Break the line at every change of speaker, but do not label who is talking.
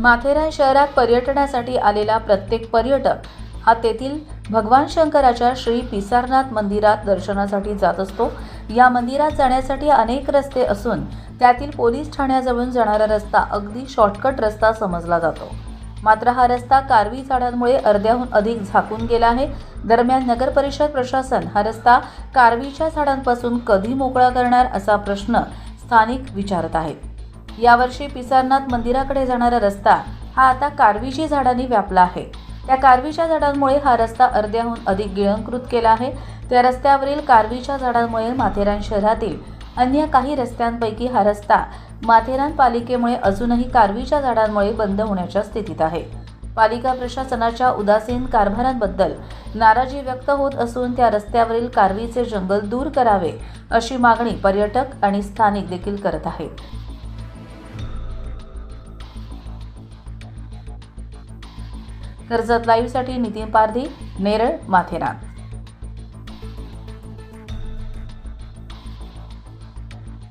माथेरान शहरात पर्यटनासाठी आलेला प्रत्येक पर्यटक हा तेथील भगवान शंकराच्या श्री पिसारनाथ मंदिरात दर्शनासाठी जात असतो. या मंदिरात जाण्यासाठी अनेक रस्ते असून त्यातील पोलीस ठाण्याजवळून जाणारा रस्ता अगदी शॉर्टकट रस्ता समजला जातो. मात्र हा रस्ता कारवी झाडांमुळे अर्ध्याहून अधिक झाकून गेला आहे. दरम्यान नगर परिषद प्रशासन हा रस्ता कारवीच्या झाडांपासून कधी मोकळा करणार असा प्रश्न स्थानिक विचारत आहेत. यावर्षी पिसारनाथ मंदिराकडे जाणारा रस्ता हा आता कारवीची झाडांनी व्यापला आहे. त्या कारवीच्या झाडांमुळे हा रस्ता अर्ध्याहून अधिक गिळंकृत केला आहे. त्या रस्त्यावरील कारवीच्या झाडांमुळे माथेरान शहरातील अन्य काही रस्त्यांपैकी हा रस्ता माथेरान पालिकेमुळे अजूनही कारवीच्या झाडांमुळे बंद होण्याच्या स्थितीत आहे. पालिका प्रशासनाच्या उदासीन कारभारांबद्दल नाराजी व्यक्त होत असून त्या रस्त्यावरील कारवीचे जंगल दूर करावे अशी मागणी पर्यटक आणि स्थानिक देखील करत आहेत. कर्जत लाईव्हसाठी नितीन पारधी नेरळ माथेरान.